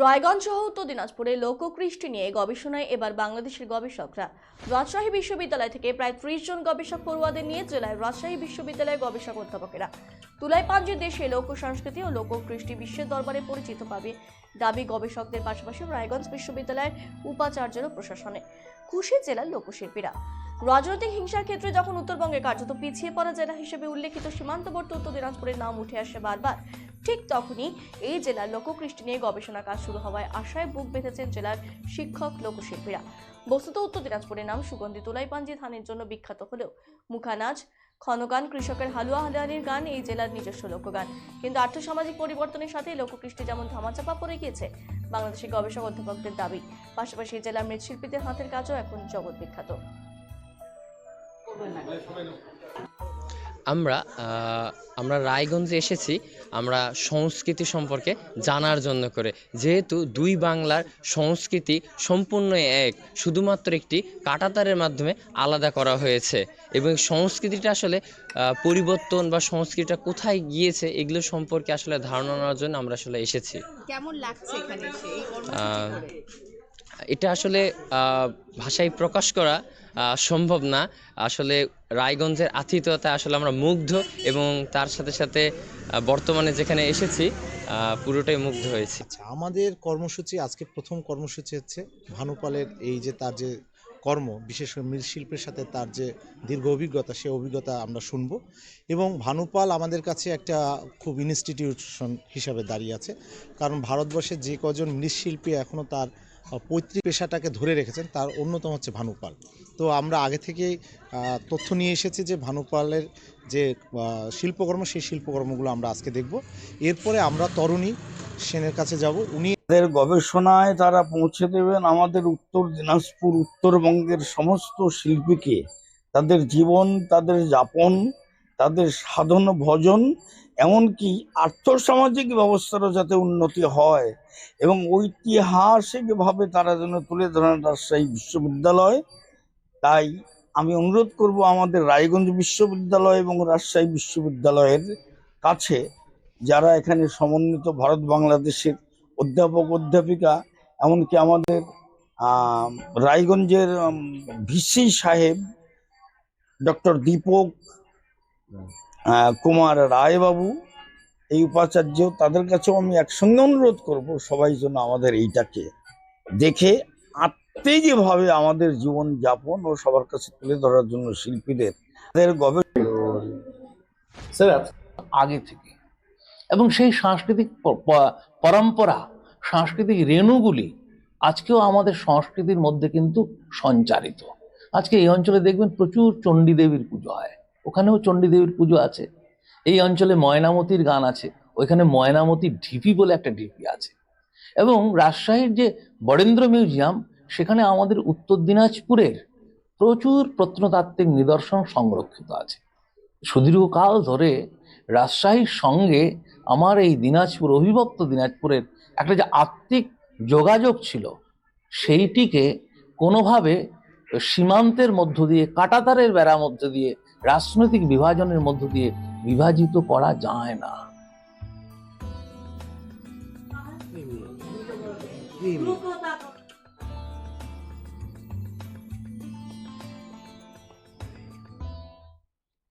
রায়গঞ্জ সহ উত্তর দিনাজপুরে লোককৃষ্টি নিয়ে গবেষণায় এবার বাংলাদেশের গবেষকরা। রাজশাহী বিশ্ববিদ্যালয় থেকে প্রায় ত্রিশ জন গবেষক পড়ুয়াদের নিয়ে জেলায় রাজশাহী বিশ্ববিদ্যালয়ের গবেষক অধ্যাপকেরা। তুলাই পাঞ্জে দেশে লোক সংস্কৃতি ও লোককৃষ্টি বিশ্বের দরবারে পরিচিত পাবে দাবি গবেষকদের পাশাপাশি রায়গঞ্জ বিশ্ববিদ্যালয়ের উপাচার্যের প্রশাসনে। খুশি জেলার লোকশিল্পীরা। রাজনৈতিক হিংসার ক্ষেত্রে যখন উত্তরবঙ্গে কার্যত পিছিয়ে পড়া জেলা হিসেবে উল্লেখিত সীমান্তবর্তী উত্তর দিনাজপুরের নাম উঠে আসে বারবার ঠিক তখনই এই জেলার লোককৃষ্টি নিয়ে গবেষণা কাজ শুরু হওয়ায় আশায় বুক বেঁধেছেন জেলার শিক্ষক লোকশিল্পীরা। বস্তুত উত্তর দিনাজপুরের নাম সুগন্ধি তুলাইপাঞ্জি ধানের জন্য বিখ্যাত হলেও মুখানাজ ক্ষণগান কৃষকের হালুয়া হালুয়ানির গান এই জেলার নিজস্ব লোকগান। কিন্তু আর্থসামাজিক পরিবর্তনের সাথে লোককৃষ্টি যেমন ধামাচাপা পড়ে গিয়েছে, বাংলাদেশের গবেষক অধ্যাপকদের দাবি, পাশাপাশি জেলার মৃৎশিল্পীদের হাতের কাজও এখন জগৎ বিখ্যাত। আমরা আমরা রায়গঞ্জে এসেছি আমরা সংস্কৃতি সম্পর্কে জানার জন্য করে। যেহেতু দুই বাংলার সংস্কৃতি সম্পূর্ণ এক শুধুমাত্র একটি কাটাতারের মাধ্যমে আলাদা করা হয়েছে। এবং সংস্কৃতিটা আসলে পরিবর্তন বা সংস্কৃতিটা কোথায় গিয়েছে এগুলো সম্পর্কে আসলে ধারণা নেওয়ার জন্য আমরা আসলে এসেছি। কেমন লাগছে এখানে এসে? এটা আসলে ভাষায় প্রকাশ করা সম্ভব না। আসলে রায়গঞ্জের আতিথ্যতা আসলে আমরা মুগ্ধ এবং তার সাথে সাথে বর্তমানে যেখানে এসেছি পুরোটাই মুগ্ধ হয়েছি। আচ্ছা আমাদের কর্মসূচি, আজকে প্রথম কর্মসূচি হচ্ছে ভানুপালের এই যে তার যে কর্ম, বিশেষ করে মৃৎশিল্পের সাথে তার যে দীর্ঘ অভিজ্ঞতা, সে অভিজ্ঞতা আমরা শুনব। এবং ভানুপাল আমাদের কাছে একটা খুব ইনস্টিটিউশন হিসাবে দাঁড়িয়ে আছে। কারণ ভারতবর্ষের যে কজন মৃৎশিল্পী এখনও তার পৈতৃক পেশাটাকে ধরে রেখেছেন, তার অন্যতম হচ্ছে ভানুপাল। তো আমরা আগে থেকেই তথ্য নিয়ে এসেছি যে ভানুপালের যে শিল্পকর্ম, সেই শিল্পকর্মগুলো আমরা আজকে দেখব। এরপরে আমরা তরুণী সেনের কাছে যাব। উনি তাদের গবেষণায় তারা পৌঁছে দেবেন, আমাদের উত্তর দিনাজপুর উত্তরবঙ্গের সমস্ত শিল্পীকে, তাদের জীবন, তাদের যাপন তাদের সাধন, ভজন, এমনকি আর্থসামাজিক ব্যবস্থারও যাতে উন্নতি হয় এবং ঐতিহাসিকভাবে তারা যেন তুলে ধরেন রাজশাহী বিশ্ববিদ্যালয়, তাই আমি অনুরোধ করব আমাদের রায়গঞ্জ বিশ্ববিদ্যালয় এবং রাজশাহী বিশ্ববিদ্যালয়ের কাছে, যারা এখানে সমন্বিত ভারত বাংলাদেশের অধ্যাপক, অধ্যাপিকা, এমনকি আমাদের রায়গঞ্জের ভিসি সাহেব, ডক্টর দীপক কুমার রায়বাবু, এই উপাচার্য তাদের কাছেও আমি একসঙ্গে অনুরোধ করব সবাই জন্য আমাদের এইটাকে দেখে আত্মে যেভাবে আমাদের জীবন যাপন ও সবার কাছে তুলে ধরার জন্য শিল্পীদের তাদের গবেষণা আগে থেকে। এবং সেই সাংস্কৃতিক পরম্পরা, সাংস্কৃতিক রেণুগুলি আজকেও আমাদের সংস্কৃতির মধ্যে কিন্তু সঞ্চারিত। আজকে এই অঞ্চলে দেখবেন প্রচুর চণ্ডী দেবীর পুজো হয়। ওখানেও চণ্ডী দেবীর পুজো আছে। এই অঞ্চলে ময়নামতির গান আছে। ওইখানে ময়নামতির ঢিপি বলে একটা ঢিপি আছে। এবং রাজশাহীর যে বরেন্দ্র মিউজিয়াম, সেখানে আমাদের উত্তর দিনাজপুরের প্রচুর প্রত্নতাত্ত্বিক নিদর্শন সংরক্ষিত আছে। সুদীর্ঘকাল ধরে রাজশাহীর সঙ্গে আমার এই দিনাজপুর অভিভক্ত দিনাজপুরের একটা যে আত্মিক যোগাযোগ ছিল, সেইটিকে কোনোভাবে সীমান্তের মধ্য দিয়ে, কাটাতারের বেড়ার মধ্য দিয়ে রাজনৈতিক বিভাজনের মধ্য দিয়ে বিভাজিত করা যায় না।